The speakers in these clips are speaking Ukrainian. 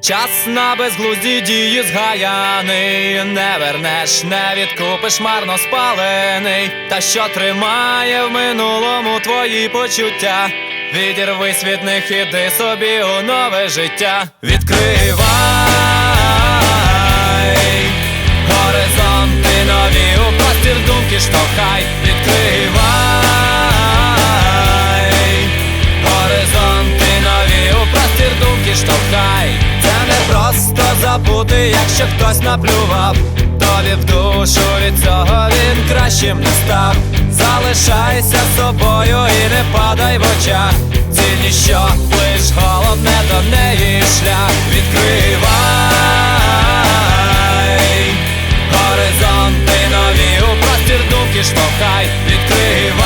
Час на безглузді дії згаяний, не вернеш, не відкупиш марно спалений, та що тримає в минулому твої почуття. Відірвись від них, іди собі у нове життя. Відкривай якщо хтось наплював, тобі в душу від цього він кращим не став. Залишайся собою і не падай в очах. Ціль що? Лиш головне до неї шлях. Відкривай. Горизонти нові у простір думки штовхай, відкривай.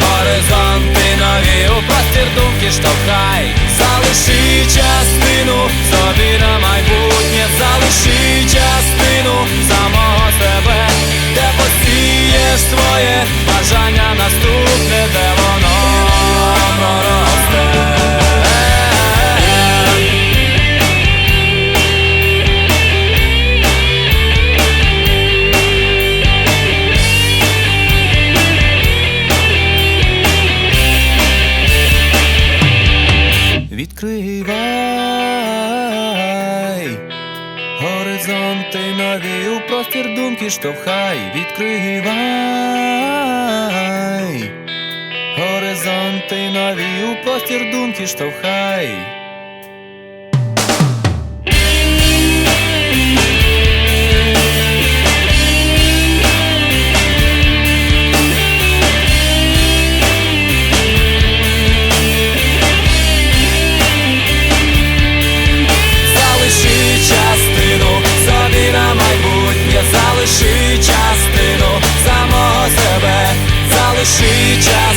Горизонти нові у простір думки штовхай, горизонти нові у простір думки штовхай, відкривай горизонти нові у простір думки штовхай. Залиши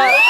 uh,